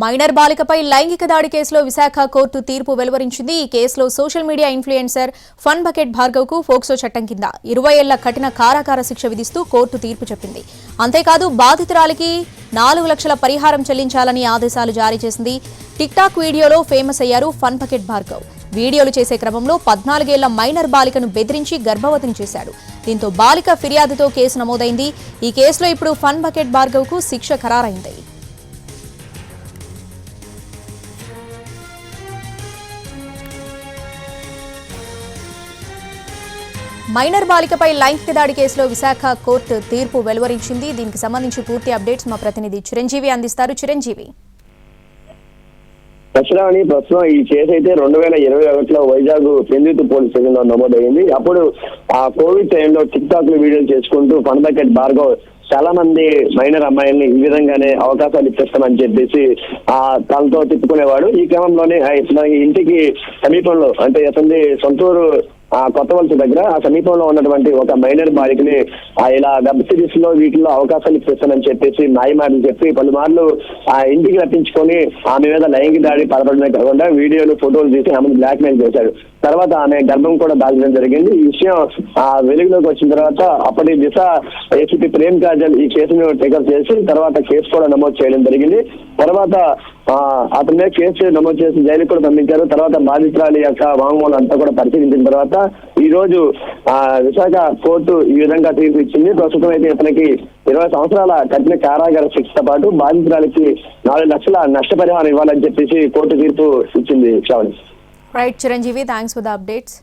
Minor బాలికపై లైంగిక దాడి కేసులో విశాఖ కోర్టు తీర్పు వెలువరించింది. ఈ కేసులో social media influencer fun bucket భార్గవ్కు POCSO చట్టం కింద ఇరవై ఏళ్ళ కఠిన కారాకార శిక్ష విధిస్తూ కోర్టు తీర్పు చెప్పింది. అంతేకాదు బాధితురాలికి నాలుగు లక్షల పరిహారం చెల్లించాలని ఆదేశాలు జారీ చేసింది. టిక్టాక్ వీడియోలో ఫేమస్ అయ్యారు ఫన్ బకెట్ భార్గవ్. వీడియోలు చేసే క్రమంలో పద్నాలుగేళ్ళ మైనర్ బాలికను బెదిరించి గర్భవతిని చేశాడు. దీంతో బాలిక ఫిర్యాదుతో కేసు నమోదైంది. ఈ కేసులో ఇప్పుడు ఫన్ బకెట్ భార్గవ్కు శిక్ష ఖరారైంది. మైనర్ బాలికపై లైంగిక దాడి కేసులో విశాఖ కోర్టు తీర్పు వెలువరించింది. దీనికి సంబంధించి పూర్తి అప్డేట్స్ మా ప్రతినిధి చిరంజీవి అందిస్తారు. చిరంజీవి. దసరాని ప్రస్తుతం ఈ కేసు అయితే రెండు వేల ఇరవై ఒకటిలో వైజాగ్ పెందుతు పోలీస్ స్టేషన్లో నమోదైంది. అప్పుడు ఆ కోవిడ్ టైంలో టిక్ టాక్లో వీడియోలు చేసుకుంటూ ఫన్ బకెట్ భార్గవ్ చాలా మంది మైనర్ అమ్మాయిల్ని ఈ విధంగానే అవకాశాలు ఇచ్చేస్తామని చెప్పేసి ఆ తనతో తిప్పుకునేవాడు. ఈ క్రమంలోనే ఇంటికి సమీపంలో అంటే అతని సొంతూరు ఆ కొత్త వలస దగ్గర ఆ సమీపంలో ఉన్నటువంటి ఒక మైనర్ బాలికని ఆ ఇలా వెబ్ సిరీస్లో వీటిలో అవకాశాలు ఇప్పిస్తానని చెప్పేసి మాయమాటలు చెప్పి పలుమార్లు ఆ ఇంటికి రప్పించుకొని ఆమె మీద లైంగిక దాడి పలపడమే కాకుండా వీడియోలు ఫోటోలు తీసి ఆమెను బ్లాక్ మెయిల్ చేశాడు తర్వాత ఆమె గర్భం కూడా దాల్చడం జరిగింది. ఈ విషయం ఆ వెలుగులోకి వచ్చిన తర్వాత అప్పటి దిశ ఏసీపీ ప్రేమ్ కాజల్ ఈ కేసును టేకప్ చేసి తర్వాత కేసు కూడా నమోదు చేయడం జరిగింది. తర్వాత అతని మీద కేసు నమోదు చేసి జైలు కూడా పంపించారు. తర్వాత బాధితురాలి యొక్క వాంగ్మూలం అంతా కూడా పరిశీలించిన తర్వాత ఈ రోజు ఆ విశాఖ కోర్టు ఈ విధంగా తీర్పు ఇచ్చింది. ప్రస్తుతం అయితే ఇతనికి ఇరవై సంవత్సరాల కఠిన కారాగార శిక్షతో పాటు బాధితురాలికి నాలుగు లక్షల నష్టపరిహారం ఇవ్వాలని చెప్పేసి కోర్టు తీర్పు ఇచ్చింది. Sravani. Right Chiranjeevi thanks for the updates